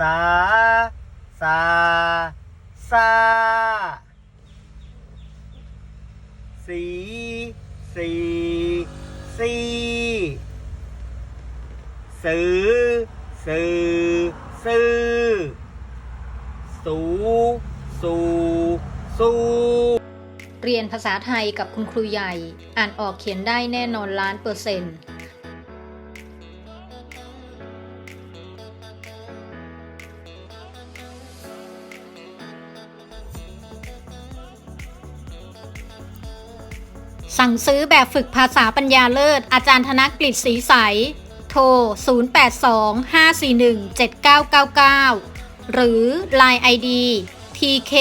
สาสาซาสีสีสีสือสือซื้อสูสูสูเรียนภาษาไทยกับคุณครูใหญ่ อ่านออกเขียนได้แน่นอนล้านเปอร์เซ็นต์ สั่งซื้อแบบฝึกภาษาปัญญาเลิศ อาจารย์ธนกฤษศรีใส โทร 0825417999 หรือ Line ID TK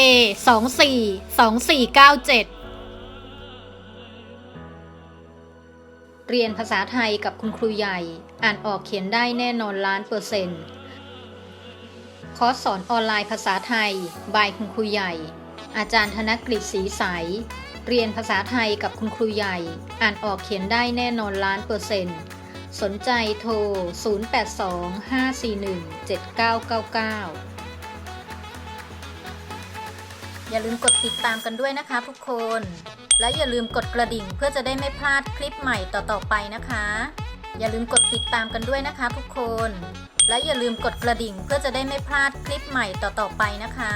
24 2497 เรียนภาษาไทยกับคุณครูใหญ่ อ่านออกเขียนได้แน่นอนล้านเปอร์เซ็นต์คอร์สสอนออนไลน์ภาษาไทย บายคุณครูใหญ่ อาจารย์ธนกฤษศรีใส เรียนภาษาไทยกับคุณครูใหญ่ อ่านออกเขียนได้แน่นอนล้านเปอร์เซ็นต์ สนใจโทร 0825417999 อย่าลืมกดติดตามกันด้วยนะคะทุกคน และอย่าลืมกดกระดิ่งเพื่อจะได้ไม่พลาดคลิปใหม่ต่อๆไปนะคะ อย่าลืมกดติดตามกันด้วยนะคะทุกคน และอย่าลืมกดกระดิ่งเพื่อจะได้ไม่พลาดคลิปใหม่ต่อๆไปนะคะ